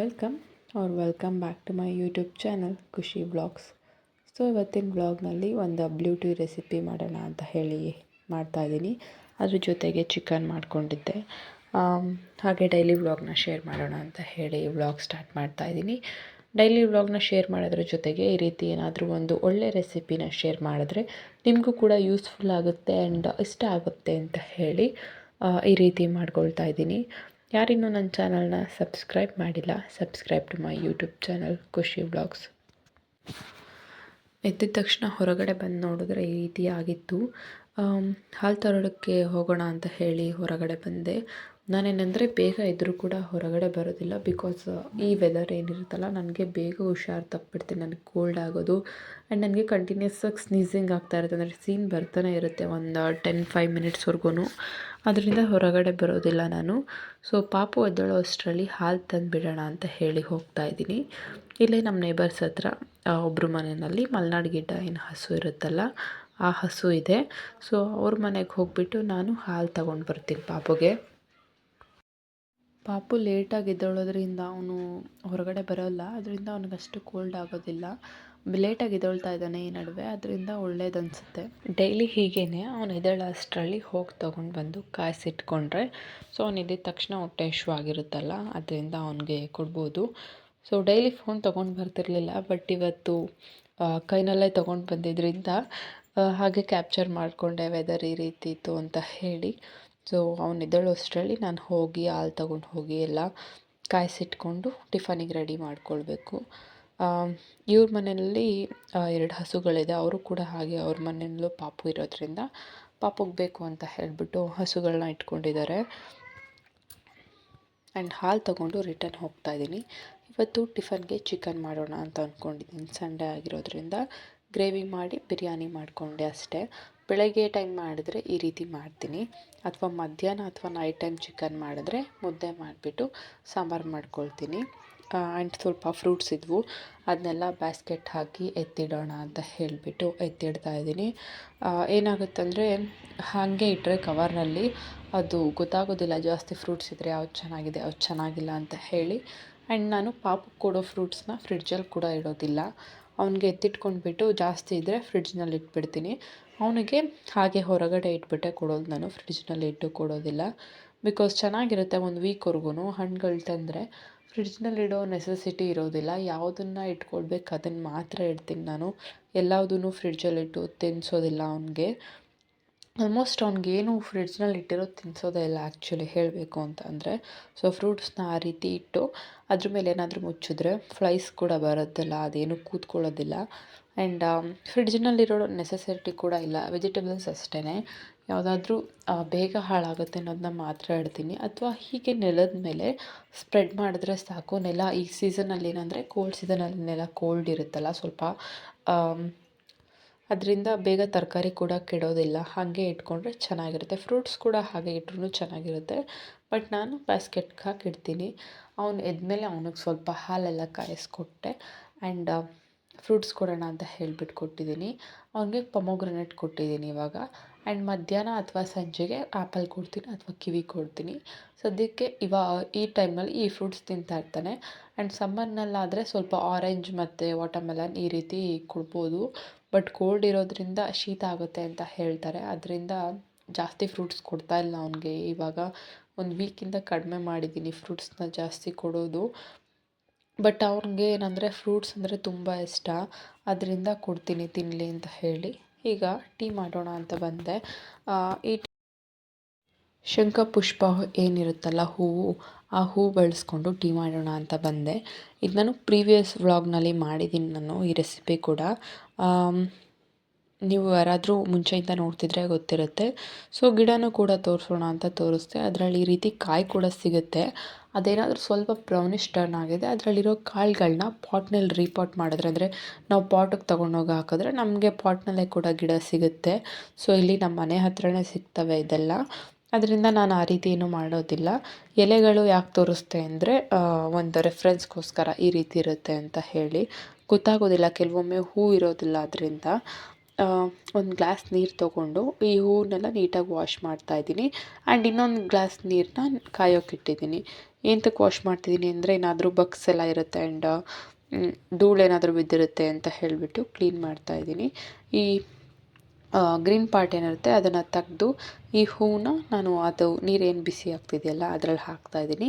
Welcome are welcome back to my YouTube channel Khushi blogs so ಇವತ್ತಿನ ಬ್ಲಾಗ್ನಲ್ಲಿ ಒಂದು ಬ್ಲೂಟಿ recipe ಮಾಡೋಣ ಅಂತ ಹೇಳಿ ಮಾಡ್ತಾಯಿದ್ದೀನಿ ಅದ್ರ ಜೊತೆಗೆ ಚಿಕನ್ ಮಾಡಿಕೊಂಡಿದ್ದೆ. ಹಾಗೆ ಡೈಲಿ ವ್ಲಾಗ್ನ ಶೇರ್ ಮಾಡೋಣ ಅಂತ ಹೇಳಿ ವ್ಲಾಗ್ ಸ್ಟಾರ್ಟ್ ಮಾಡ್ತಾಯಿದ್ದೀನಿ ಡೈಲಿ ವ್ಲಾಗ್ನ ಶೇರ್ ಮಾಡೋದ್ರ ಜೊತೆಗೆ ಈ ರೀತಿ ಏನಾದರೂ ಒಂದು ಒಳ್ಳೆ ರೆಸಿಪಿನ ಶೇರ್ ಮಾಡಿದ್ರೆ ನಿಮಗೂ ಕೂಡ ಯೂಸ್ಫುಲ್ ಆಗುತ್ತೆ ಆ್ಯಂಡ್ ಇಷ್ಟ ಆಗುತ್ತೆ ಅಂತ ಹೇಳಿ ಈ ರೀತಿ ಮಾಡ್ಕೊಳ್ತಾ ಇದ್ದೀನಿ. ಯಾರಿನ್ನೂ ನನ್ನ ಚಾನಲ್ನ ಸಬ್ಸ್ಕ್ರೈಬ್ ಮಾಡಿಲ್ಲ, subscribe to my YouTube channel Khushi vlogs. ಎದ್ದಿದ ತಕ್ಷಣ ಹೊರಗಡೆ ಬಂದು ನೋಡಿದ್ರೆ ಈ ರೀತಿ ಆಗಿತ್ತು. ಹಾಲು ತರೋಡಕ್ಕೆ ಹೋಗೋಣ ಅಂತ ಹೇಳಿ ಹೊರಗಡೆ ಬಂದೆ. ನಾನೇನೆಂದರೆ ಬೇಗ ಇದ್ದರೂ ಕೂಡ ಹೊರಗಡೆ ಬರೋದಿಲ್ಲ ಬಿಕಾಸ್, ಈ ವೆದರ್ ಏನಿರುತ್ತಲ್ಲ, ನನಗೆ ಬೇಗ ಹುಷಾರು ತಪ್ಪಿಡ್ತೀನಿ ನನಗೆ ಕೋಲ್ಡ್ ಆಗೋದು. ಆ್ಯಂಡ್ ನನಗೆ ಕಂಟಿನ್ಯೂಸ್ ಆಗಿ ಸ್ನೀಸಿಂಗ್ ಆಗ್ತಾ ಇರುತ್ತೆ. ಅಂದರೆ ಸೀನ್ ಬರ್ತಾನೆ ಇರುತ್ತೆ ಒಂದು ಟೆನ್ ಫೈವ್ ಮಿನಿಟ್ಸ್ವರೆಗೂ ಅದರಿಂದ ಹೊರಗಡೆ ಬರೋದಿಲ್ಲ ನಾನು. ಸೊ ಪಾಪು ಎದ್ದೇಳೋ ಅಷ್ಟರಲ್ಲಿ, ಹಾಲು ತಂದುಬಿಡೋಣ ಅಂತ ಹೇಳಿ ಹೋಗ್ತಾ ಇದ್ದೀನಿ. ಇಲ್ಲೇ ನಮ್ಮ ನೇಬರ್ಸ್ ಹತ್ರ ಒಬ್ಬರು ಮನೆಯಲ್ಲಿ ಮಲೆನಾಡು ಗಿಡ್ಡ ಏನು ಹಸು ಇರುತ್ತಲ್ಲ, ಆ ಹಸು ಇದೆ. ಸೊ ಅವ್ರ ಮನೆಗೆ ಹೋಗ್ಬಿಟ್ಟು ನಾನು ಹಾಲು ತಗೊಂಡು ಬರ್ತೀನಿ ಪಾಪುಗೆ. ಪಾಪು ಲೇಟಾಗಿ ಎದ್ದೇಳೋದ್ರಿಂದ ಅವನು ಹೊರಗಡೆ ಬರೋಲ್ಲ, ಅದರಿಂದ ಅವನಿಗಷ್ಟು ಕೋಲ್ಡ್ ಆಗೋದಿಲ್ಲ. ಲೇಟಾಗಿ ಎದ್ದೇಳ್ತಾ ಇದ್ದಾನೆ ಈ ನಡುವೆ, ಅದರಿಂದ ಒಳ್ಳೇದು ಅನಿಸುತ್ತೆ ಡೈಲಿ ಹೀಗೇನೆ ಅವನು ಎದ್ದೇಳೋ ಅಷ್ಟರಲ್ಲಿ ಹೋಗಿ ತೊಗೊಂಡು ಬಂದು ಕಾಯಿಸಿಟ್ಕೊಂಡ್ರೆ, ಸೊ ಅವನು ಎದ್ದಿದ ತಕ್ಷಣ ಹೊಟ್ಟೆ ಆಗಿರುತ್ತಲ್ಲ, ಅದರಿಂದ ಅವನಿಗೆ ಕೊಡ್ಬೋದು. ಸೊ ಡೈಲಿ ಫೋನ್ ತೊಗೊಂಡು ಬರ್ತಿರ್ಲಿಲ್ಲ, ಬಟ್ ಇವತ್ತು ಕೈನಲ್ಲೇ ತೊಗೊಂಡು ಬಂದಿದ್ದರಿಂದ ಹಾಗೆ ಕ್ಯಾಪ್ಚರ್ ಮಾಡಿಕೊಂಡೆ ವೆದರ್ ಈ ರೀತಿ ಇತ್ತು ಅಂತ ಹೇಳಿ. ಸೊ ಅವನು ಅಷ್ಟರಲ್ಲಿ ನಾನು ಹೋಗಿ ಹಾಲು ತೊಗೊಂಡು ಹೋಗಿ ಎಲ್ಲ ಕಾಯಿಸಿಟ್ಕೊಂಡು ಟಿಫನಿಗೆ ರೆಡಿ ಮಾಡ್ಕೊಳ್ಬೇಕು. ಇವ್ರ ಮನೆಯಲ್ಲಿ ಎರಡು ಹಸುಗಳಿದೆ. ಅವರು ಕೂಡ ಹಾಗೆ ಅವ್ರ ಮನೆಯಲ್ಲೂ ಪಾಪು ಇರೋದ್ರಿಂದ ಪಾಪುಗೆ ಬೇಕು ಅಂತ ಹೇಳಿಬಿಟ್ಟು ಹಸುಗಳನ್ನ ಇಟ್ಕೊಂಡಿದ್ದಾರೆ. ಆ್ಯಂಡ್ ಹಾಲು ತಗೊಂಡು ರಿಟರ್ನ್ ಹೋಗ್ತಾ ಇದ್ದೀನಿ. ಇವತ್ತು ಟಿಫನ್ಗೆ ಚಿಕನ್ ಮಾಡೋಣ ಅಂತ ಅಂದ್ಕೊಂಡಿದ್ದೀನಿ ಸಂಡೇ ಆಗಿರೋದ್ರಿಂದ ಗ್ರೇವಿ ಮಾಡಿ ಬಿರಿಯಾನಿ ಮಾಡಿಕೊಂಡೆ ಅಷ್ಟೇ. ಬೆಳಗ್ಗೆ ಟೈಮ್ ಮಾಡಿದ್ರೆ ಈ ರೀತಿ ಮಾಡ್ತೀನಿ. ಅಥವಾ ಮಧ್ಯಾಹ್ನ ಅಥವಾ ನೈಟ್ ಟೈಮ್ ಚಿಕನ್ ಮಾಡಿದ್ರೆ ಮುದ್ದೆ ಮಾಡಿಬಿಟ್ಟು ಸಾಂಬಾರು ಮಾಡ್ಕೊಳ್ತೀನಿ. ಆ್ಯಂಡ್ ಸ್ವಲ್ಪ ಫ್ರೂಟ್ಸ್ ಇದ್ವು. ಅದನ್ನೆಲ್ಲ ಬ್ಯಾಸ್ಕೆಟ್ ಹಾಕಿ ಎತ್ತಿಡೋಣ ಅಂತ ಹೇಳಿಬಿಟ್ಟು ಎತ್ತಿಡ್ತಾ ಇದ್ದೀನಿ. ಏನಾಗುತ್ತಂದರೆ ಹಾಗೆ ಇಟ್ಟರೆ ಕವರ್ನಲ್ಲಿ ಅದು ಗೊತ್ತಾಗೋದಿಲ್ಲ ಜಾಸ್ತಿ ಫ್ರೂಟ್ಸ್ ಇದ್ದರೆ ಯಾವ್ದು ಚೆನ್ನಾಗಿದೆ, ಯಾವ್ದು ಚೆನ್ನಾಗಿಲ್ಲ ಅಂತ ಹೇಳಿ. ಆ್ಯಂಡ್ ನಾನು ಪಾಪಕ್ಕೆ ಕೊಡೋ ಫ್ರೂಟ್ಸ್ನ ಫ್ರಿಡ್ಜಲ್ಲಿ ಕೂಡ ಇಡೋದಿಲ್ಲ. ಅವನಿಗೆ ಎತ್ತಿಟ್ಕೊಂಡ್ಬಿಟ್ಟು ಜಾಸ್ತಿ ಇದ್ದರೆ ಫ್ರಿಡ್ಜ್ನಲ್ಲಿ ಇಟ್ಬಿಡ್ತೀನಿ. ಅವನಿಗೆ ಹಾಗೆ ಹೊರಗಡೆ ಇಟ್ಬಿಟ್ಟೆ ಕೊಡೋದು ನಾನು ಫ್ರಿಡ್ಜ್ನಲ್ಲಿ ಇಟ್ಟು ಕೊಡೋದಿಲ್ಲ. ಬಿಕಾಸ್ ಚೆನ್ನಾಗಿರುತ್ತೆ ಒಂದು ವೀಕ್ವರೆಗೂ ಹಣ್ಣುಗಳು ತಂದರೆ ಫ್ರಿಡ್ಜ್ನಲ್ಲಿ ಇಡೋ ನೆಸೆಸಿಟಿ ಇರೋದಿಲ್ಲ. ಯಾವುದನ್ನು ಇಟ್ಕೊಳ್ಬೇಕು ಅದನ್ನು ಮಾತ್ರ ಇಡ್ತೀನಿ ನಾನು. ಎಲ್ಲದನ್ನೂ ಫ್ರಿಡ್ಜಲ್ಲಿಟ್ಟು ತಿನ್ನಿಸೋದಿಲ್ಲ ಅವನಿಗೆ. ಆಲ್ಮೋಸ್ಟ್ ಅವ್ನಿಗೇನು ಫ್ರಿಡ್ಜ್ನಲ್ಲಿ ಇಟ್ಟಿರೋದು ತಿನ್ನಿಸೋದೇ ಇಲ್ಲ ಆ್ಯಕ್ಚುಲಿ ಹೇಳಬೇಕು ಅಂತ ಅಂದರೆ. ಸೊ ಫ್ರೂಟ್ಸ್ನ ಆ ರೀತಿ ಇಟ್ಟು ಅದ್ರ ಮೇಲೆ ಏನಾದರೂ ಮುಚ್ಚಿದ್ರೆ ಫ್ಲೈಸ್ ಕೂಡ ಬರೋದಿಲ್ಲ ಅದೇನು ಕೂತ್ಕೊಳ್ಳೋದಿಲ್ಲ. ಆ್ಯಂಡ್ ಫ್ರಿಡ್ಜ್ನಲ್ಲಿರೋ ನೆಸೆಸಿಟಿ ಕೂಡ ಇಲ್ಲ. ವೆಜಿಟೇಬಲ್ಸ್ ಅಷ್ಟೇ ಯಾವುದಾದ್ರೂ ಬೇಗ ಹಾಳಾಗುತ್ತೆ ಅನ್ನೋದನ್ನ ಮಾತ್ರ ಇಡ್ತೀನಿ ಅಥವಾ ಹೀಗೆ ನೆಲದ ಮೇಲೆ ಸ್ಪ್ರೆಡ್ ಮಾಡಿದ್ರೆ ಸಾಕು. ನೆಲ ಈ ಸೀಸನಲ್ಲಿ ಏನಂದರೆ ಕೋಲ್ಡ್ ಸೀಸನಲ್ಲಿ ನೆಲ ಕೋಲ್ಡ್ ಇರುತ್ತಲ್ಲ ಸ್ವಲ್ಪ ಅದರಿಂದ ಬೇಗ ತರಕಾರಿ ಕೂಡ ಕೆಡೋದಿಲ್ಲ. ಹಾಗೆ ಇಟ್ಕೊಂಡ್ರೆ ಚೆನ್ನಾಗಿರುತ್ತೆ. ಫ್ರೂಟ್ಸ್ ಕೂಡ ಹಾಗೆ ಇಟ್ರೂ ಚೆನ್ನಾಗಿರುತ್ತೆ. ಬಟ್ ನಾನು ಬ್ಯಾಸ್ಕೆಟ್ಗೆ ಹಾಕಿಡ್ತೀನಿ. ಅವ್ನು ಎದ್ಮೇಲೆ ಅವನಿಗೆ ಸ್ವಲ್ಪ ಹಾಲೆಲ್ಲ ಕಾಯಿಸ್ಕೊಟ್ಟೆ. ಆ್ಯಂಡ್ ಫ್ರೂಟ್ಸ್ ಕೊಡೋಣ ಅಂತ ಹೇಳ್ಬಿಟ್ಟು ಕೊಟ್ಟಿದ್ದೀನಿ ಅವನಿಗೆ ಪೊಮೊಗ್ರನೇಟ್ ಕೊಟ್ಟಿದ್ದೀನಿ ಇವಾಗ. ಆ್ಯಂಡ್ ಮಧ್ಯಾಹ್ನ ಅಥವಾ ಸಂಜೆಗೆ ಆ್ಯಪಲ್ ಕೊಡ್ತೀನಿ ಅಥವಾ ಕಿವಿ ಕೊಡ್ತೀನಿ. ಸದ್ಯಕ್ಕೆ ಇವಾ, ಈ ಟೈಮಲ್ಲಿ ಈ ಫ್ರೂಟ್ಸ್ ತಿಂತಾ ಇರ್ತಾನೆ. ಆ್ಯಂಡ್ ಸಮ್ಮರ್ನಲ್ಲಾದರೆ ಸ್ವಲ್ಪ ಆರೆಂಜ್ ಮತ್ತು ವಾಟರ್ಮೆಲನ್ ಈ ರೀತಿ ಕೊಡ್ಬೋದು. ಬಟ್ ಕೋಲ್ಡ್ ಇರೋದ್ರಿಂದ ಶೀತ ಆಗುತ್ತೆ ಅಂತ ಹೇಳ್ತಾರೆ. ಅದರಿಂದ ಜಾಸ್ತಿ ಫ್ರೂಟ್ಸ್ ಕೊಡ್ತಾ ಇಲ್ಲ ಅವನಿಗೆ. ಇವಾಗ ಒಂದು ವೀಕಿಂದ ಕಡಿಮೆ ಮಾಡಿದ್ದೀನಿ ಫ್ರೂಟ್ಸ್ನ ಜಾಸ್ತಿ ಕೊಡೋದು. ಬಟ್ ಅವ್ನಿಗೆ ಏನಂದರೆ ಫ್ರೂಟ್ಸ್ ಅಂದರೆ ತುಂಬ ಇಷ್ಟ. ಅದರಿಂದ ಕೊಡ್ತೀನಿ ತಿನ್ನಲಿ ಅಂತ ಹೇಳಿ. ಈಗ ಟೀ ಮಾಡೋಣ ಅಂತ ಬಂದೆ. ಈ ಶಂಖಪುಷ್ಪ ಏನಿರುತ್ತಲ್ಲ ಹೂವು, ಆ ಹೂ ಬಳಸ್ಕೊಂಡು ಟೀ ಮಾಡೋಣ ಅಂತ ಬಂದೆ. ಇದು ನಾನು ಪ್ರೀವಿಯಸ್ ವ್ಲಾಗ್ನಲ್ಲಿ ಮಾಡಿದ್ದೀನಿ ನಾನು ಈ ರೆಸಿಪಿ ಕೂಡ. ನೀವು ಯಾರಾದರೂ ಮುಂಚೆಯಿಂದ ನೋಡ್ತಿದ್ರೆ ಗೊತ್ತಿರುತ್ತೆ. ಸೊ, ಗಿಡನೂ ಕೂಡ ತೋರಿಸೋಣ ಅಂತ ತೋರಿಸ್ತೆ ಅದರಲ್ಲಿ ಈ ರೀತಿ ಕಾಯಿ ಕೂಡ ಸಿಗುತ್ತೆ. ಅದೇನಾದರೂ ಸ್ವಲ್ಪ ಬ್ರೌನಿಷ್ ಟರ್ನ್ ಆಗಿದೆ. ಅದರಲ್ಲಿರೋ ಕಾಳುಗಳನ್ನ ಪಾಟ್ನಲ್ಲಿ ರೀಪಾಟ್ ಮಾಡಿದ್ರೆ, ಅಂದರೆ ನಾವು ಪಾಟಿಗೆ ತೊಗೊಂಡೋಗಿ ಹಾಕಿದ್ರೆ ನಮಗೆ ಪಾಟ್ನಲ್ಲೇ ಕೂಡ ಗಿಡ ಸಿಗುತ್ತೆ. ಸೊ, ಇಲ್ಲಿ ನಮ್ಮ ಮನೆ ಹತ್ರನೇ ಸಿಗ್ತವೆ ಇದೆಲ್ಲ. ಅದರಿಂದ ನಾನು ಆ ರೀತಿ ಏನೂ ಮಾಡೋದಿಲ್ಲ. ಎಲೆಗಳು ಯಾಕೆ ತೋರಿಸ್ತೆ ಅಂದರೆ ಒಂದು ರೆಫ್ರೆನ್ಸ್ಗೋಸ್ಕರ ಈ ರೀತಿ ಇರುತ್ತೆ ಅಂತ ಹೇಳಿ. ಗೊತ್ತಾಗೋದಿಲ್ಲ. ಕೆಲವೊಮ್ಮೆ ಹೂ ಇರೋದಿಲ್ಲ ಅದರಿಂದ. ಒಂದು ಗ್ಲಾಸ್ ನೀರು ತೊಗೊಂಡು ಈ ಹೂವನ್ನೆಲ್ಲ ನೀಟಾಗಿ ವಾಶ್ ಮಾಡ್ತಾ ಇದ್ದೀನಿ. ಆ್ಯಂಡ್ ಇನ್ನೊಂದು ಗ್ಲಾಸ್ ನೀರನ್ನ ಕಾಯೋಕೆ ಇಟ್ಟಿದ್ದೀನಿ. ಎಂತಕ್ಕೆ ವಾಶ್ ಮಾಡ್ತಿದ್ದೀನಿ ಅಂದರೆ ಏನಾದರೂ ಬಗ್ಸ್ ಎಲ್ಲ ಇರುತ್ತೆ ಆ್ಯಂಡ್ ಧೂಳೇನಾದರೂ ಬಿದ್ದಿರುತ್ತೆ ಅಂತ ಹೇಳಿಬಿಟ್ಟು ಕ್ಲೀನ್ ಮಾಡ್ತಾ ಇದ್ದೀನಿ. ಈ ಗ್ರೀನ್ ಪಾರ್ಟ್ ಏನಿರುತ್ತೆ ಅದನ್ನು ತೆಗೆದು ಈ ಹೂವನ್ನ ನಾನು ಅದು ನೀರೇನು ಬಿಸಿ ಆಗ್ತಿದೆಯಲ್ಲ ಅದ್ರಲ್ಲಿ ಹಾಕ್ತಾಯಿದ್ದೀನಿ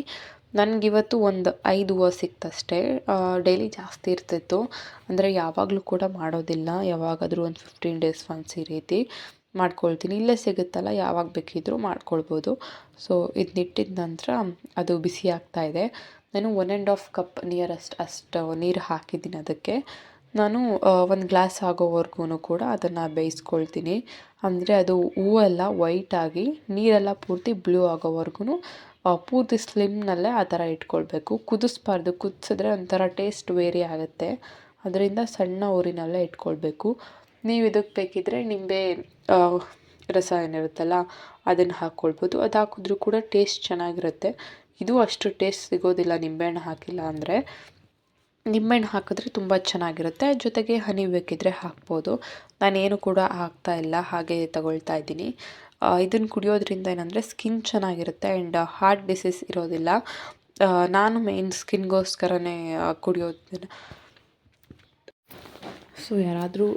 ನನಗಿವತ್ತು ಒಂದು ಐದು ಹೂವು ಸಿಕ್ತಷ್ಟೇ ಡೈಲಿ ಜಾಸ್ತಿ ಇರ್ತಿತ್ತು. ಅಂದರೆ ಯಾವಾಗಲೂ ಕೂಡ ಮಾಡೋದಿಲ್ಲ. ಯಾವಾಗಾದರೂ ಒಂದು ಫಿಫ್ಟೀನ್ ಡೇಸ್ ಒನ್ಸ್ ಈ ರೀತಿ ಮಾಡ್ಕೊಳ್ತೀನಿ. ಇಲ್ಲೇ ಸಿಗುತ್ತಲ್ಲ, ಯಾವಾಗ ಬೇಕಿದ್ದರೂ ಮಾಡ್ಕೊಳ್ಬೋದು. ಸೊ ಇದನ್ನಿಟ್ಟಿದ ನಂತರ ಅದು ಬಿಸಿ ಆಗ್ತಾ ಇದೆ. ನಾನು one and half cup nearest ಅಷ್ಟು ನೀರು ಹಾಕಿದ್ದೀನಿ ಅದಕ್ಕೆ. ನಾನು ಒಂದು ಗ್ಲಾಸ್ ಆಗೋವರೆಗೂ ಕೂಡ ಅದನ್ನು ಬೇಯಿಸ್ಕೊಳ್ತೀನಿ. ಅಂದರೆ ಅದು ಹೂವೆಲ್ಲ ವೈಟಾಗಿ ನೀರೆಲ್ಲ ಪೂರ್ತಿ ಬ್ಲೂ ಆಗೋವರೆಗೂ ಪೂರ್ತಿ ಸ್ಲಿಮ್ನಲ್ಲೇ ಆ ಥರ ಇಟ್ಕೊಳ್ಬೇಕು. ಕುದಿಸ್ಬಾರ್ದು, ಕುದಿಸಿದ್ರೆ ಒಂಥರ ಟೇಸ್ಟ್ ವೇರಿ ಆಗುತ್ತೆ. ಅದರಿಂದ ಸಣ್ಣ ಊರಿನಲ್ಲೇ ಇಟ್ಕೊಳ್ಬೇಕು. ನೀವು ಇದಕ್ಕೆ ಬೇಕಿದ್ದರೆ ನಿಂಬೆ ರಸ ಏನಿರುತ್ತಲ್ಲ, ಅದನ್ನು ಹಾಕ್ಕೊಳ್ಬೋದು. ಅದು ಹಾಕಿದ್ರೂ ಕೂಡ ಟೇಸ್ಟ್ ಚೆನ್ನಾಗಿರುತ್ತೆ. ಇದು ಅಷ್ಟು ಟೇಸ್ಟ್ ಸಿಗೋದಿಲ್ಲ ನಿಂಬೆಹಣ್ಣು ಹಾಕಿಲ್ಲ ಅಂದರೆ. ನಿಂಬೆಹಣ್ಣು ಹಾಕಿದ್ರೆ ತುಂಬ ಚೆನ್ನಾಗಿರುತ್ತೆ. ಜೊತೆಗೆ ಹನಿ ಬೇಕಿದ್ದರೆ ಹಾಕ್ಬೋದು. ನಾನೇನು ಕೂಡ ಹಾಕ್ತಾ ಇಲ್ಲ, ಹಾಗೆ ತಗೊಳ್ತಾ ಇದ್ದೀನಿ. ಇದನ್ನು ಕುಡಿಯೋದ್ರಿಂದ ಏನಂದರೆ ಸ್ಕಿನ್ ಚೆನ್ನಾಗಿರುತ್ತೆ ಆ್ಯಂಡ್ ಹಾರ್ಟ್ ಡಿಸೀಸ್ ಇರೋದಿಲ್ಲ. ನಾನು ಮೇನ್ ಸ್ಕಿನ್ಗೋಸ್ಕರನೇ ಕುಡಿಯೋದನ್ನು ಸೊ ಯಾರಾದರೂ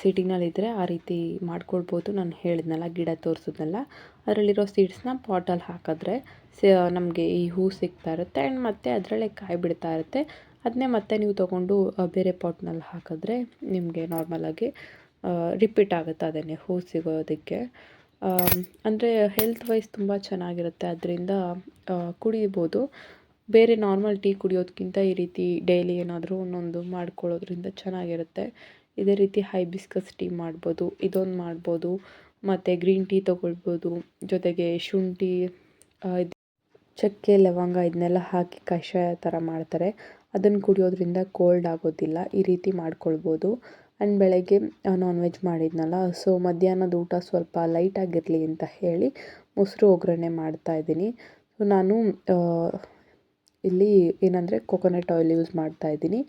ಸಿಟಿನಲ್ಲಿದ್ದರೆ ಆ ರೀತಿ ಮಾಡ್ಕೊಳ್ಬೋದು ನಾನು ಹೇಳಿದ್ನಲ್ಲ, ಗಿಡ ತೋರಿಸಿದ್ನಲ್ಲ. ಅದರಲ್ಲಿರೋ ಸೀಡ್ಸ್ನ ಪಾಟಲ್ಲಿ ಹಾಕಿದ್ರೆ ನಮಗೆ ಈ ಹೂ ಸಿಗ್ತಾ ಇರುತ್ತೆ ಆ್ಯಂಡ್ ಮತ್ತೆ ಅದರಲ್ಲೇ ಕಾಯಿ ಬಿಡ್ತಾ ಇರುತ್ತೆ. ಅದನ್ನೇ ಮತ್ತೆ ನೀವು ತೊಗೊಂಡು ಬೇರೆ ಪಾಟ್ನಲ್ಲಿ ಹಾಕಿದ್ರೆ ನಿಮಗೆ ನಾರ್ಮಲಾಗಿ ರಿಪೀಟ್ ಆಗುತ್ತೆ ಅದನ್ನೇ ಹೂ ಸಿಗೋದಕ್ಕೆ. ಅಂದರೆ ಹೆಲ್ತ್ ವೈಸ್ ತುಂಬ ಚೆನ್ನಾಗಿರುತ್ತೆ. ಅದರಿಂದ ಕುಡಿಬೋದು. ಬೇರೆ ನಾರ್ಮಲ್ ಟೀ ಕುಡಿಯೋದಕ್ಕಿಂತ ಈ ರೀತಿ ಡೈಲಿ ಏನಾದರೂ ಒಂದೊಂದು ಮಾಡ್ಕೊಳ್ಳೋದ್ರಿಂದ ಚೆನ್ನಾಗಿರುತ್ತೆ. ಇದೇ ರೀತಿ ಹೈಬಿಸ್ಕಸ್ ಟೀ ಮಾಡ್ಬೋದು, ಇದೊಂದು ಮಾಡ್ಬೋದು, ಮತ್ತು ಗ್ರೀನ್ ಟೀ ತೊಗೊಳ್ಬೋದು, ಜೊತೆಗೆ ಶುಂಠಿ ಚಕ್ಕೆ, ಲವಂಗ ಇದನ್ನೆಲ್ಲ ಹಾಕಿ ಕಷಾಯ ಥರ ಮಾಡ್ತಾರೆ. ಅದನ್ನು ಕುಡಿಯೋದ್ರಿಂದ ಕೋಲ್ಡ್ ಆಗೋದಿಲ್ಲ. ಈ ರೀತಿ ಮಾಡ್ಕೊಳ್ಬೋದು. ಆ್ಯಂಡ್ ಬೆಳಗ್ಗೆ ನಾನ್ ವೆಜ್ ಮಾಡಿದ್ನಲ್ಲ ಸೊ ಮಧ್ಯಾಹ್ನದ ಊಟ ಸ್ವಲ್ಪ ಲೈಟಾಗಿರಲಿ ಅಂತ ಹೇಳಿ ಮೊಸರು ಒಗ್ಗರಣೆ ಮಾಡ್ತಾಯಿದ್ದೀನಿ ಸೊ ನಾನು ಇಲ್ಲಿ ಏನಂದರೆ ಕೊಕೊನಟ್ ಆಯಿಲ್ ಯೂಸ್ ಮಾಡ್ತಾ ಇದ್ದೀನಿ.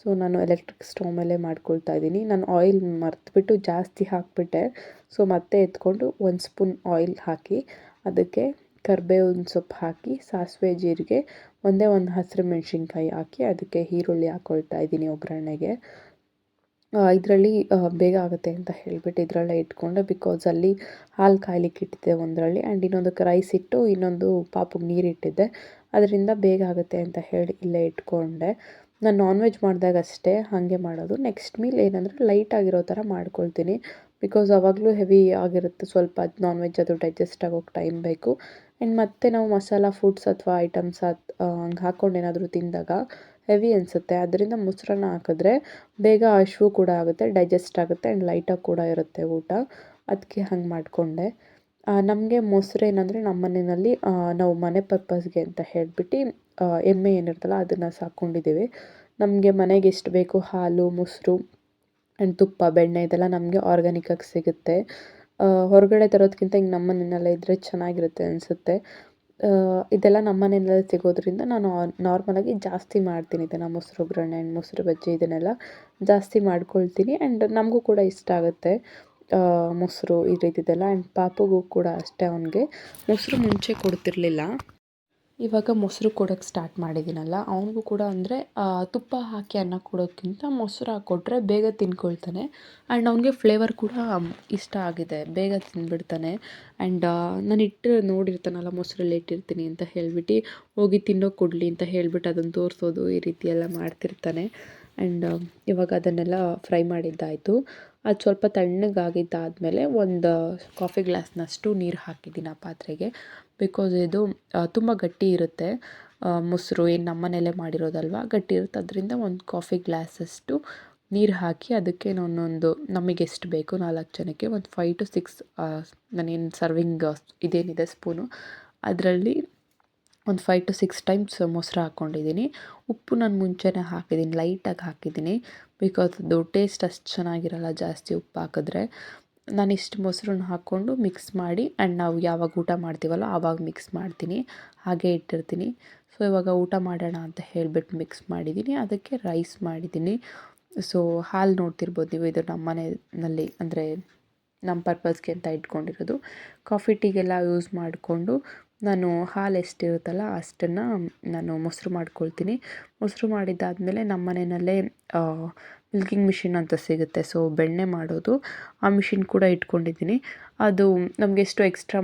ಸೊ ನಾನು ಎಲೆಕ್ಟ್ರಿಕ್ ಸ್ಟವ್ ಮೇಲೆ ಮಾಡ್ಕೊಳ್ತಾ ಇದ್ದೀನಿ. ನಾನು ಆಯಿಲ್ ಮರೆತುಬಿಟ್ಟು ಜಾಸ್ತಿ ಹಾಕಿಬಿಟ್ಟೆ. ಸೊ ಮತ್ತೆ ಎತ್ಕೊಂಡು ಒಂದು ಸ್ಪೂನ್ ಆಯಿಲ್ ಹಾಕಿ, ಅದಕ್ಕೆ ಕರ್ಬೇವಿನ ಸೊಪ್ಪು ಹಾಕಿ, ಸಾಸಿವೆ ಜೀರಿಗೆ, ಒಂದೇ ಒಂದು ಹಸಿರು ಮೆಣಸಿನ್ಕಾಯಿ ಹಾಕಿ, ಅದಕ್ಕೆ ಈರುಳ್ಳಿ ಹಾಕ್ಕೊಳ್ತಾ ಇದ್ದೀನಿ ಒಗ್ಗರಣೆಗೆ. ಇದರಲ್ಲಿ ಬೇಗ ಆಗುತ್ತೆ ಅಂತ ಹೇಳಿಬಿಟ್ಟು ಇದರಲ್ಲೇ ಇಟ್ಕೊಂಡೆ ಬಿಕಾಸ್ ಅಲ್ಲಿ ಹಾಲು ಕಾಯ್ಲಿಕ್ಕೆ ಇಟ್ಟಿದ್ದೆ ಒಂದರಲ್ಲಿ ಆ್ಯಂಡ್ ಇನ್ನೊಂದಕ್ಕೆ ರೈಸ್ ಇಟ್ಟು ಇನ್ನೊಂದು ಪಾಪುಗೆ ನೀರು ಇಟ್ಟಿದ್ದೆ ಅದರಿಂದ ಬೇಗ ಆಗುತ್ತೆ ಅಂತ ಹೇಳಿ ಇಲ್ಲೇ ಇಟ್ಕೊಂಡೆ. ನಾನು ನಾನ್ ವೆಜ್ ಮಾಡಿದಾಗ ಅಷ್ಟೇ ಹಾಗೆ ಮಾಡೋದು. ನೆಕ್ಸ್ಟ್ ಮೀಲ್ ಏನಂದರೆ ಲೈಟ್ ಆಗಿರೋ ಥರ ಮಾಡ್ಕೊಳ್ತೀನಿ. ಬಿಕಾಸ್ ಆವಾಗಲೂ ಹೆವಿ ಆಗಿರುತ್ತೆ ಸ್ವಲ್ಪ ಅದು ನಾನ್ ವೆಜ್ ಅದು ಡೈಜೆಸ್ಟ್ ಆಗೋಕ್ಕೆ ಟೈಮ್ ಬೇಕು. ಆ್ಯಂಡ್ ಮತ್ತೆ ನಾವು ಮಸಾಲ ಫುಡ್ಸ್ ಅಥವಾ ಐಟಮ್ಸ್ ಅದು ಹಂಗೆ ಹಾಕ್ಕೊಂಡು ಏನಾದರೂ ತಿಂದಾಗ ಹೆವಿ ಅನಿಸುತ್ತೆ. ಅದರಿಂದ ಮೊಸರನ್ನ ಹಾಕಿದ್ರೆ ಬೇಗ ಹಶ್ವು ಕೂಡ ಆಗುತ್ತೆ, ಡೈಜೆಸ್ಟ್ ಆಗುತ್ತೆ ಆ್ಯಂಡ್ ಲೈಟಾಗಿ ಕೂಡ ಇರುತ್ತೆ ಊಟ. ಅದಕ್ಕೆ ಹಂಗೆ ಮಾಡಿಕೊಂಡೆ. ನಮಗೆ ಮೊಸರು ಏನಂದರೆ ನಮ್ಮ ಮನೆಯಲ್ಲಿ ನಾವು ಮನೆ ಪರ್ಪಸ್ಗೆ ಅಂತ ಹೇಳಿಬಿಟ್ಟು ಎಮ್ಮೆ ಏನಿರುತ್ತಲ್ಲ ಅದನ್ನು ಸಾಕೊಂಡಿದ್ದೀವಿ. ನಮಗೆ ಮನೆಗೆ ಎಷ್ಟು ಬೇಕು ಹಾಲು, ಮೊಸರು ಆ್ಯಂಡ್ ತುಪ್ಪ, ಬೆಣ್ಣೆ ಇದೆಲ್ಲ ನಮಗೆ ಆರ್ಗ್ಯಾನಿಕ್ಕಾಗಿ ಸಿಗುತ್ತೆ. ಹೊರಗಡೆ ತರೋದಕ್ಕಿಂತ ಹಿಂಗೆ ನಮ್ಮ ಮನೆಯಲ್ಲೇ ಇದ್ದರೆ ಚೆನ್ನಾಗಿರುತ್ತೆ ಅನಿಸುತ್ತೆ. ಇದೆಲ್ಲ ನಮ್ಮ ಮನೆಯಲ್ಲೇ ಸಿಗೋದರಿಂದ ನಾನು ನಾರ್ಮಲಾಗಿ ಜಾಸ್ತಿ ಮಾಡ್ತೀನಿ ಇದನ್ನು, ಮೊಸರು, ಒಗ್ಗರಣೆ ಆ್ಯಂಡ್ ಮೊಸರು, ಬಜ್ಜಿ ಇದನ್ನೆಲ್ಲ ಜಾಸ್ತಿ ಮಾಡ್ಕೊಳ್ತೀನಿ ಆ್ಯಂಡ್ ನಮಗೂ ಕೂಡ ಇಷ್ಟ ಆಗುತ್ತೆ. ಮೊಸರು ಈ ರೀತಿದೆಲ್ಲ ಆ್ಯಂಡ್ ಪಾಪುಗೂ ಕೂಡ ಅಷ್ಟೇ ಅವನಿಗೆ. ಮೊಸರು ಮುಂಚೆ ಕೊಡ್ತಿರಲಿಲ್ಲ. ಇವಾಗ ಮೊಸರು ಕೊಡೋಕ್ಕೆ ಸ್ಟಾರ್ಟ್ ಮಾಡಿದ್ದೀನಲ್ಲ, ಅವನಿಗೂ ಕೂಡ ಅಂದರೆ ತುಪ್ಪ ಹಾಕಿ ಅನ್ನ ಕೊಡೋಕ್ಕಿಂತ ಮೊಸರು ಹಾಕ್ಕೊಟ್ರೆ ಬೇಗ ತಿನ್ಕೊಳ್ತಾನೆ. ಆ್ಯಂಡ್ ಅವನಿಗೆ ಫ್ಲೇವರ್ ಕೂಡ ಇಷ್ಟ ಆಗಿದೆ, ಬೇಗ ತಿಂದ್ಬಿಡ್ತಾನೆ ಆ್ಯಂಡ್ ನಾನು ಇಟ್ಟು ನೋಡಿರ್ತಾನಲ್ಲ, ಮೊಸರಲ್ಲಿ ಇಟ್ಟಿರ್ತೀನಿ ಅಂತ ಹೇಳ್ಬಿಟ್ಟು, ಹೋಗಿ ತಿನ್ನೋಕೆ ಕೊಡಲಿ ಅಂತ ಹೇಳ್ಬಿಟ್ಟು ಅದನ್ನು ತೋರಿಸೋದು ಈ ರೀತಿ ಎಲ್ಲ ಮಾಡ್ತಿರ್ತಾನೆ. ಆ್ಯಂಡ್ ಇವಾಗ ಅದನ್ನೆಲ್ಲ ಫ್ರೈ ಮಾಡಿದ್ದಾಯಿತು. ಅದು ಸ್ವಲ್ಪ ತಣ್ಣಗಾಗಿದ್ದಾದಮೇಲೆ ಒಂದು ಕಾಫಿ ಗ್ಲಾಸ್ನಷ್ಟು ನೀರು ಹಾಕಿದ್ದೀನಿ ಆ ಪಾತ್ರೆಗೆ. ಬಿಕಾಸ್ ಇದು ತುಂಬ ಗಟ್ಟಿ ಇರುತ್ತೆ. ಮೊಸರು ಏನು ನಮ್ಮ ಮನೆಯಲ್ಲೇ ಮಾಡಿರೋದಲ್ವ? ಗಟ್ಟಿ ಇರುತ್ತೆ. ಅದರಿಂದ ಒಂದು ಕಾಫಿ ಗ್ಲಾಸಷ್ಟು ನೀರು ಹಾಕಿ ಅದಕ್ಕೆ ನಾನೊಂದು ನಮಗೆ ಎಷ್ಟು ಬೇಕು ನಾಲ್ಕು ಜನಕ್ಕೆ ಒಂದು ಫೈವ್ ಟು ಸಿಕ್ಸ್ ನಾನೇನು ಸರ್ವಿಂಗ್ ಇದೇನಿದೆ ಸ್ಪೂನು ಅದರಲ್ಲಿ ಒಂದು ಫೈವ್ ಟು ಸಿಕ್ಸ್ ಟೈಮ್ಸ್ ಮೊಸರು ಹಾಕ್ಕೊಂಡಿದ್ದೀನಿ ಉಪ್ಪು ನಾನು ಮುಂಚೆನೇ ಹಾಕಿದ್ದೀನಿ ಲೈಟಾಗಿ ಹಾಕಿದ್ದೀನಿ. ಬಿಕಾಸ್ ಅದು ಟೇಸ್ಟ್ ಅಷ್ಟು ಚೆನ್ನಾಗಿರಲ್ಲ ಜಾಸ್ತಿ ಉಪ್ಪು ಹಾಕಿದ್ರೆ. ನಾನು ಇಷ್ಟು ಮೊಸರನ್ನ ಹಾಕ್ಕೊಂಡು ಮಿಕ್ಸ್ ಮಾಡಿ ಆ್ಯಂಡ್ ನಾವು ಯಾವಾಗ ಊಟ ಮಾಡ್ತೀವಲ್ಲ ಆವಾಗ ಮಿಕ್ಸ್ ಮಾಡ್ತೀನಿ. ಹಾಗೆ ಇಟ್ಟಿರ್ತೀನಿ. ಸೊ ಇವಾಗ ಊಟ ಮಾಡೋಣ ಅಂತ ಹೇಳಿಬಿಟ್ಟು ಮಿಕ್ಸ್ ಮಾಡಿದ್ದೀನಿ. ಅದಕ್ಕೆ ರೈಸ್ ಮಾಡಿದ್ದೀನಿ. ಸೊ ಹಾಲು ನೋಡ್ತಿರ್ಬೋದು ನೀವು. ಇದು ನಮ್ಮ ಮನೆಯಲ್ಲಿ ಅಂದರೆ ನಮ್ಮ ಪರ್ಪಸ್ಗೆ ಅಂತ ಇಟ್ಕೊಂಡಿರೋದು. ಕಾಫಿ ಟೀಗೆಲ್ಲ ಯೂಸ್ ಮಾಡಿಕೊಂಡು ನಾನು ಹಾಲು ಎಷ್ಟಿರುತ್ತಲ್ಲ ಅಷ್ಟನ್ನು ನಾನು ಮೊಸರು ಮಾಡ್ಕೊಳ್ತೀನಿ. ಮೊಸರು ಮಾಡಿದ್ದಾದಮೇಲೆ ನಮ್ಮ ಮನೆಯಲ್ಲೇ ಮಿಲ್ಕಿಂಗ್ ಮಿಷಿನ್ ಅಂತ ಸಿಗುತ್ತೆ. ಸೊ ಬೆಣ್ಣೆ ಮಾಡೋದು. ಆ ಮಿಷಿನ್ ಕೂಡ ಇಟ್ಕೊಂಡಿದ್ದೀನಿ. ಅದು ನಮಗೆ ಎಷ್ಟು ಎಕ್ಸ್ಟ್ರಾ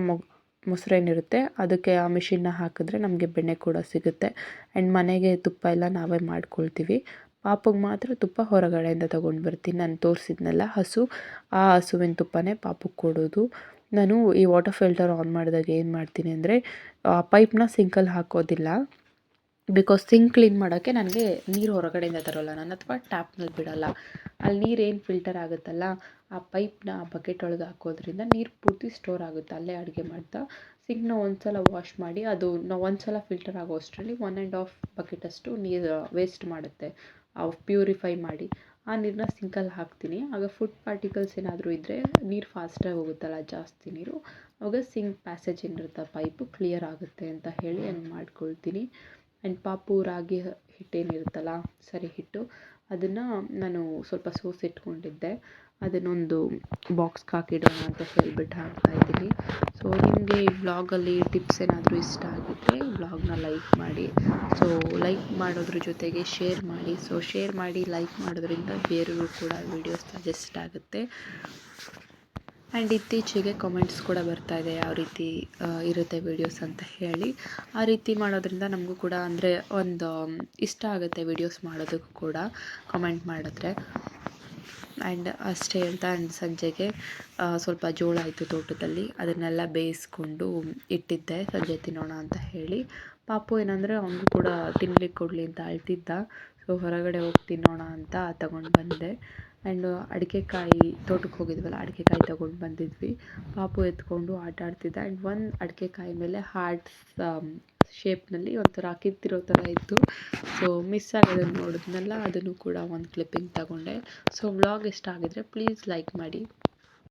ಮೊಸರೇನಿರುತ್ತೆ. ಅದಕ್ಕೆ ಆ ಮಿಷಿನ್ನ ಹಾಕಿದ್ರೆ ನಮಗೆ ಬೆಣ್ಣೆ ಕೂಡ ಸಿಗುತ್ತೆ. ಆ್ಯಂಡ್ ಮನೆಗೆ ತುಪ್ಪ ಎಲ್ಲ ನಾವೇ ಮಾಡ್ಕೊಳ್ತೀವಿ. ಪಾಪಗೆ ಮಾತ್ರ ತುಪ್ಪ ಹೊರಗಡೆಯಿಂದ ತೊಗೊಂಡು ಬರ್ತೀನಿ ನಾನು ತೋರಿಸಿದ್ನಲ್ಲ ಹಸು. ಆ ಹಸುವಿನ ತುಪ್ಪನೇ ಪಾಪಕ್ಕೆ ಕೊಡೋದು. ನಾನು ಈ ವಾಟರ್ ಫಿಲ್ಟರ್ ಆನ್ ಮಾಡಿದಾಗ ಏನು ಮಾಡ್ತೀನಿ ಅಂದರೆ, ಆ ಪೈಪ್ನ ಸಿಂಕಲ್ಲಿ ಹಾಕೋದಿಲ್ಲ. ಬಿಕಾಸ್ ಸಿಂಕ್ ಕ್ಲೀನ್ ಮಾಡೋಕ್ಕೆ ನನಗೆ ನೀರು ಹೊರಗಡೆಯಿಂದ ತರೋಲ್ಲ. ನಾನು ಅಥವಾ ಟ್ಯಾಪ್ನಲ್ಲಿ ಬಿಡೋಲ್ಲ. ಅಲ್ಲಿ ನೀರು ಫಿಲ್ಟರ್ ಆಗುತ್ತಲ್ಲ, ಆ ಪೈಪ್ನ ಆ ಬಕೆಟ್ ಒಳಗೆ ಹಾಕೋದ್ರಿಂದ ನೀರು ಪೂರ್ತಿ ಸ್ಟೋರ್ ಆಗುತ್ತೆ. ಅಲ್ಲೇ ಅಡುಗೆ ಮಾಡ್ತಾ ಸಿಂಕ್ನ ಒಂದು ಸಲ ವಾಶ್ ಮಾಡಿ, ಅದು ನಾವು ಒಂದು ಸಲ ಫಿಲ್ಟರ್ ಆಗೋ ಅಷ್ಟರಲ್ಲಿ ಒನ್ ಆ್ಯಂಡ್ ಹಾಫ್ ಬಕೆಟಷ್ಟು ನೀರು ವೇಸ್ಟ್ ಮಾಡುತ್ತೆ. ಪ್ಯೂರಿಫೈ ಮಾಡಿ. ಆ ನೀರನ್ನ ಸಿಂಕಲ್ಲಿ ಹಾಕ್ತೀನಿ. ಆಗ ಫುಡ್ ಪಾರ್ಟಿಕಲ್ಸ್ ಏನಾದರೂ ಇದ್ದರೆ ನೀರು ಫಾಸ್ಟಾಗಿ ಹೋಗುತ್ತಲ್ಲ ಜಾಸ್ತಿ ನೀರು ಆವಾಗ ಸಿಂಕ್ ಪ್ಯಾಸೇಜ್ ಏನಿರುತ್ತೆ ಪೈಪು ಕ್ಲಿಯರ್ ಆಗುತ್ತೆ ಅಂತ ಹೇಳಿ ಹಂಗೆ ಮಾಡ್ಕೊಳ್ತೀನಿ. ಆ್ಯಂಡ್ ಪಾಪು ರಾಗಿ ಹಿಟ್ಟೇನಿರುತ್ತಲ್ಲ, ಸರಿ ಹಿಟ್ಟು. ಅದನ್ನು ನಾನು ಸ್ವಲ್ಪ ಸೋಸಿಟ್ಕೊಂಡಿದ್ದೆ ಅದನ್ನೊಂದು ಬಾಕ್ಸ್ಗೆ ಹಾಕಿಡೋಣ ಅಂತ ಹೇಳ್ಬಿಟ್ಟು ಹಾಕ್ತಾಯಿದ್ದೀನಿ ಸೊ ನಿಮಗೆ ಈ ವ್ಲಾಗಲ್ಲಿ ಟಿಪ್ಸ್ ಏನಾದರೂ ಇಷ್ಟ ಆಗಿದ್ದರೆ ವ್ಲಾಗ್ನ ಲೈಕ್ ಮಾಡಿ. ಸೊ ಲೈಕ್ ಮಾಡೋದ್ರ ಜೊತೆಗೆ ಶೇರ್ ಮಾಡಿ. ಸೊ ಶೇರ್ ಮಾಡಿ ಲೈಕ್ ಮಾಡೋದ್ರಿಂದ ಬೇರೆಯವ್ರಿಗೂ ಕೂಡ ವೀಡಿಯೋಸ್ ಸಜೆಸ್ಟ್ ಆಗುತ್ತೆ. ಆ್ಯಂಡ್ ಇತ್ತೀಚೆಗೆ ಕಮೆಂಟ್ಸ್ ಕೂಡ ಬರ್ತಾ ಇದೆ, ಯಾವ ರೀತಿ ಇರುತ್ತೆ ವೀಡಿಯೋಸ್ ಅಂತ ಹೇಳಿ. ಆ ರೀತಿ ಮಾಡೋದ್ರಿಂದ ನಮಗೂ ಕೂಡ ಅಂದರೆ ಒಂದು, ಇಷ್ಟ ಆಗುತ್ತೆ ವೀಡಿಯೋಸ್ ಮಾಡೋದಕ್ಕೂ ಕೂಡ ಕಮೆಂಟ್ ಮಾಡಿದ್ರೆ. ಆ್ಯಂಡ್ ಅಷ್ಟೇ ಅಂತ ಆ್ಯಂಡ್ ಸಂಜೆಗೆ ಸ್ವಲ್ಪ ಜೋಳ ಆಯಿತು ತೋಟದಲ್ಲಿ, ಅದನ್ನೆಲ್ಲ ಬೇಯಿಸ್ಕೊಂಡು ಇಟ್ಟಿದ್ದೆ, ಸಂಜೆ ತಿನ್ನೋಣ ಅಂತ ಹೇಳಿ. ಪಾಪು ಏನಂದರೆ ಅವನಿಗೂ ಕೂಡ ತಿನ್ಲಿಕ್ಕೆ ಕೊಡಲಿ ಅಂತ ಅಳ್ತಿದ್ದ. ಸೊ ಹೊರಗಡೆ ಹೋಗಿ ತಿನ್ನೋಣ ಅಂತ ತಗೊಂಡು ಬಂದೆ. ಆ್ಯಂಡ್ ಅಡಿಕೆಕಾಯಿ ತೋಟಕ್ಕೆ ಹೋಗಿದ್ವಲ್ಲ ಅಡಿಕೆಕಾಯಿ ತಗೊಂಡು ಬಂದಿದ್ವಿ. ಪಾಪು ಎತ್ಕೊಂಡು ಆಟ ಆಡ್ತಿದ್ದ. ಆ್ಯಂಡ್ ಒಂದು ಅಡಿಕೆಕಾಯಿ ಮೇಲೆ ಹಾರ್ಟ್ಸ್ ಶೇಪ್ನಲ್ಲಿ ಒಂಥರ ಕಿತ್ತಿರೋ ಥರ ಇತ್ತು. ಸೊ, ಮಿಸ್ ಆಗಿರೋದು ನೋಡಿದ್ನಲ್ಲ, ಅದನ್ನು ಕೂಡ ಒಂದು ಕ್ಲಿಪ್ಪಿಂಗ್ ತಗೊಂಡೆ. ಸೊ, ವ್ಲಾಗ್ ಇಷ್ಟ ಆಗಿದ್ರೆ ಪ್ಲೀಸ್ ಲೈಕ್ ಮಾಡಿ.